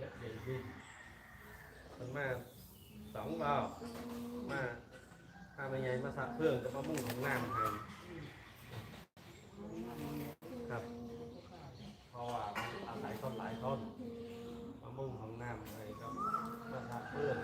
แล้วใหญ่ดิมันมาสองรอบมาพาไปใหญ่มาสะเพื่องกับมามุ่งของน้ำให้ครับเพราะว่าอาศัยต้นหลายต้นมามุ่งของน้ำให้ก็มาสะเพื่อง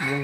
อื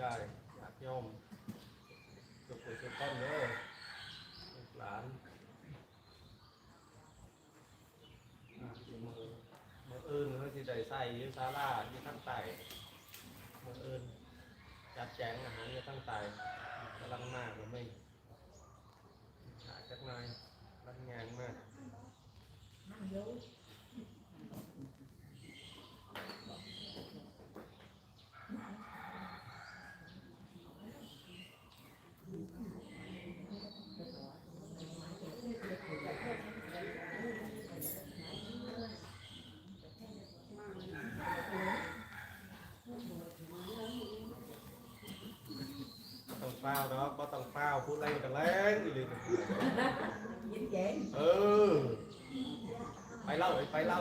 ยายญาติโยมทุกคนทุกคนเลยลูกหลานมือมืออื่นเขาสิได้ใส่อยูซาลาอยู่ทั้งไตมืออื่นจัดแจงอาหารอยู่ทั้งไตกำลังมากหรือไม่หาดจักหน่อยรักงานมาก ต้องเฝ้าเนาะก็ต้องเฝ้าพูดอะไรกันแรงอีหลียิ้มแย้มเออไปเล่าไปเล่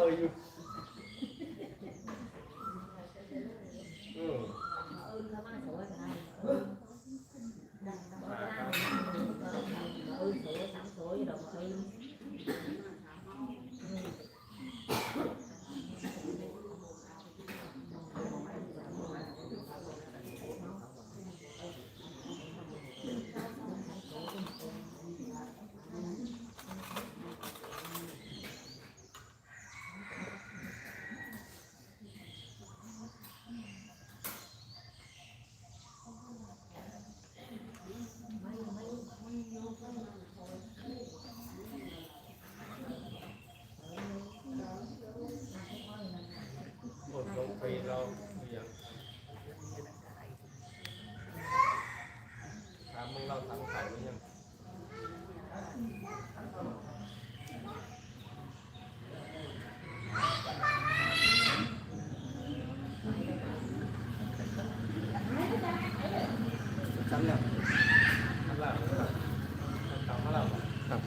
ครับ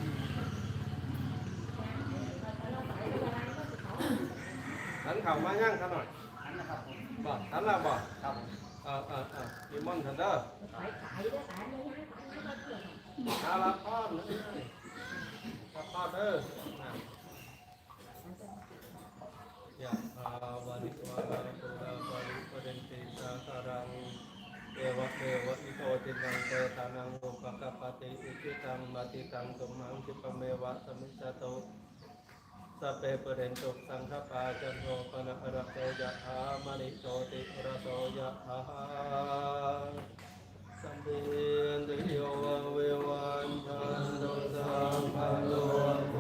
สันเข่ามาย่างซะหน่อยบ่กสันเราบ่ครับเออเออเอออีมอนทันเดอร์เอาละป้อนเลยป้อนเด้อ เอวอิโตตินังเตตานังอุปกปติอิจิตังปฏิตังตุมังคิปเมวะสมิจโตสเปปเรนตุสังฆปาจันโทปนะระโสยะถามณิโชติระโสยะถาสัมภิติโยวะเววันทันตุสัมภโล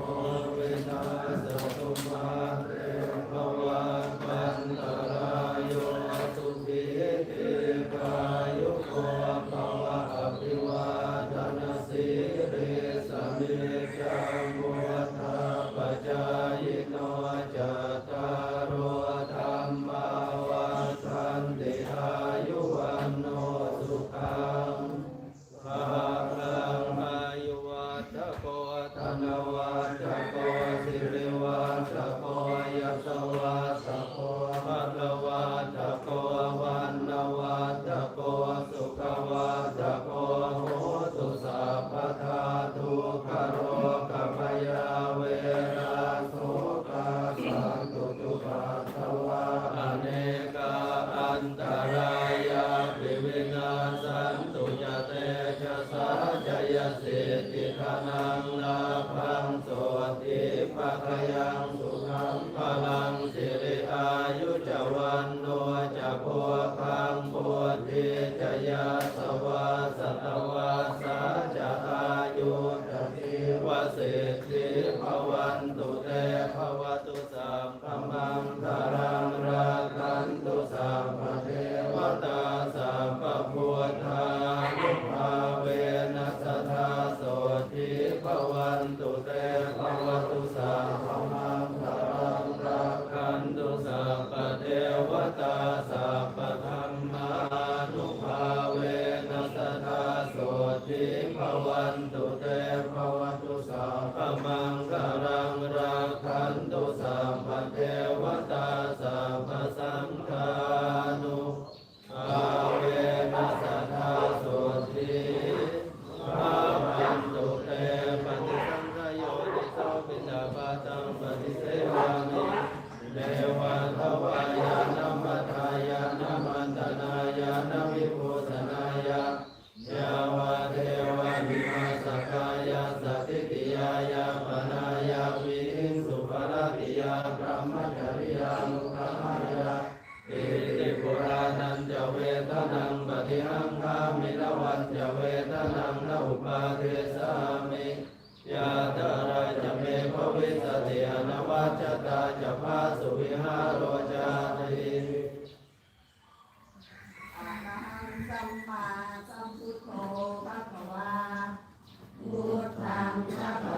ยังสุขังพลัง ทนังปฏิหังคามิละวันจเวทนังนอุปาเทสามิยะตารายจะเมภวิสติอนวัจตาจะพาสุวิหารโรจาติอะนะหังสัมมาสัมพุทโธภะคะวาพุทธังภะะ